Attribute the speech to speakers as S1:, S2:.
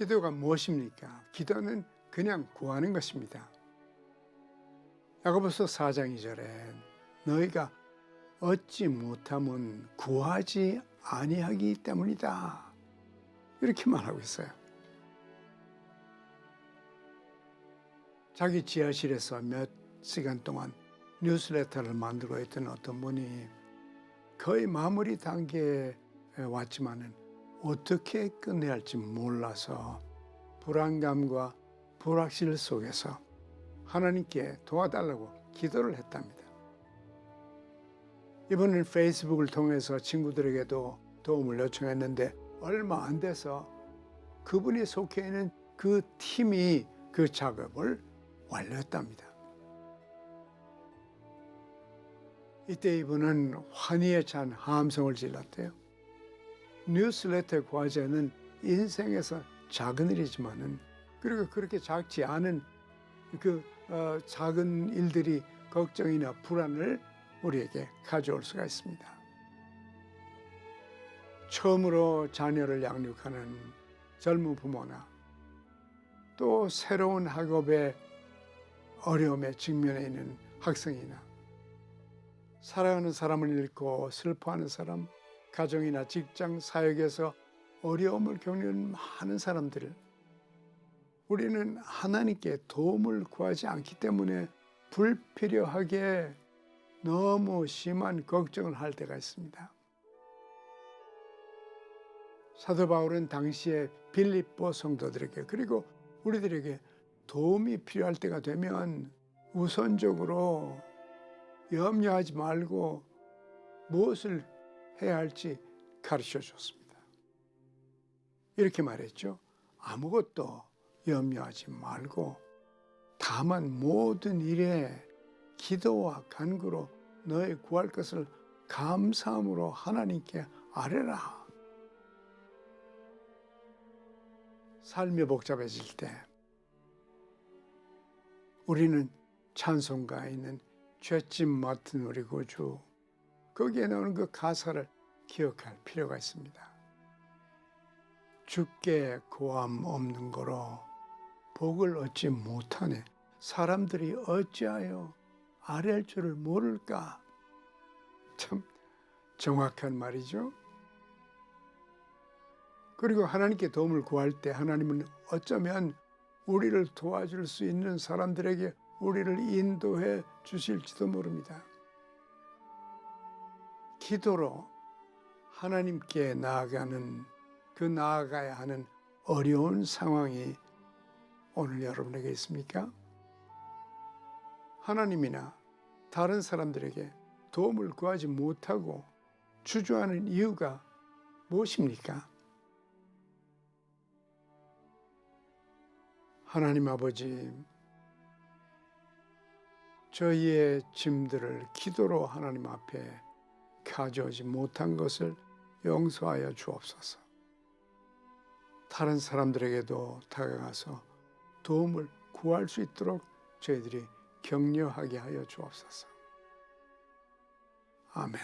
S1: 기도가 무엇입니까? 기도는 그냥 구하는 것입니다. 야고보서 4장 2절에 너희가 얻지 못함은 구하지 아니하기 때문이다. 이렇게 말하고 있어요. 자기 지하실에서 몇 시간 동안 뉴스레터를 만들고 있던 어떤 분이 거의 마무리 단계에 왔지만은 어떻게 끝내야 할지 몰라서 불안감과 불확실 속에서 하나님께 도와달라고 기도를 했답니다. 이번엔 페이스북을 통해서 친구들에게도 도움을 요청했는데 얼마 안 돼서 그분이 속해 있는 그 팀이 그 작업을 완료했답니다. 이때 이분은 환희에 찬 함성을 질렀대요. 뉴스레터 과제는 인생에서 작은 일이지만은 그리고 그렇게 작지 않은 그 어, 작은 일들이 걱정이나 불안을 우리에게 가져올 수가 있습니다. 처음으로 자녀를 양육하는 젊은 부모나 또 새로운 학업에 어려움에 직면해 있는 학생이나 사랑하는 사람을 잃고 슬퍼하는 사람, 가정이나 직장, 사역에서 어려움을 겪는 많은 사람들을 우리는 하나님께 도움을 구하지 않기 때문에 불필요하게 너무 심한 걱정을 할 때가 있습니다. 사도 바울은 당시에 빌립보 성도들에게 그리고 우리들에게 도움이 필요할 때가 되면 우선적으로 염려하지 말고 무엇을 해야 할지 가르쳐 줬습니다. 이렇게 말했죠. 아무것도 염려하지 말고 다만 모든 일에 기도와 간구로 너의 구할 것을 감사함으로 하나님께 아뢰라. 삶이 복잡해질 때 우리는 찬송가에 있는 죄짐 맡은 우리 구주 거기에 나오는 그 가사를 기억할 필요가 있습니다. 주께 고함 없는 거로 복을 얻지 못하네. 사람들이 어찌하여 아랠 줄을 모를까? 참 정확한 말이죠. 그리고 하나님께 도움을 구할 때 하나님은 어쩌면 우리를 도와줄 수 있는 사람들에게 우리를 인도해 주실지도 모릅니다. 기도로 하나님께 나아가는 그 나아가야 하는 어려운 상황이 오늘 여러분에게 있습니까? 하나님이나 다른 사람들에게 도움을 구하지 못하고 주저하는 이유가 무엇입니까? 하나님 아버지, 저희의 짐들을 기도로 하나님 앞에 가져오지 못한 것을 용서하여 주옵소서. 다른 사람들에게도 다가가서 도움을 구할 수 있도록 저희들이 격려하게 하여 주옵소서. 아멘.